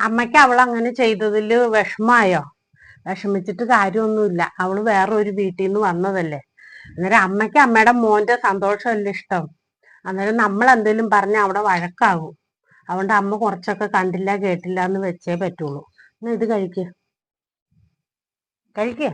അമ്മയ്ക്ക് അവൾ അങ്ങനെ ചെയ്തതിൽ വിഷമായോ? വിഷമിച്ചിട്ട് കാര്യമൊന്നുമില്ല. അവൾ വേറെ ഒരു വീട്ടിൽ നിന്ന് വന്നതല്ലേ. അന്നേരം അമ്മയ്ക്ക് അമ്മയുടെ മോന്റെ സന്തോഷമല്ല ഇഷ്ടം? അന്നേരം നമ്മൾ എന്തെങ്കിലും പറഞ്ഞ അവിടെ വഴക്കാകും. അതുകൊണ്ട് അമ്മ കുറച്ചൊക്കെ കണ്ടില്ല കേട്ടില്ല എന്ന് വെച്ചേ പറ്റുള്ളൂ. എന്നാ ഇത് കഴിക്ക്. കഴിക്കേ?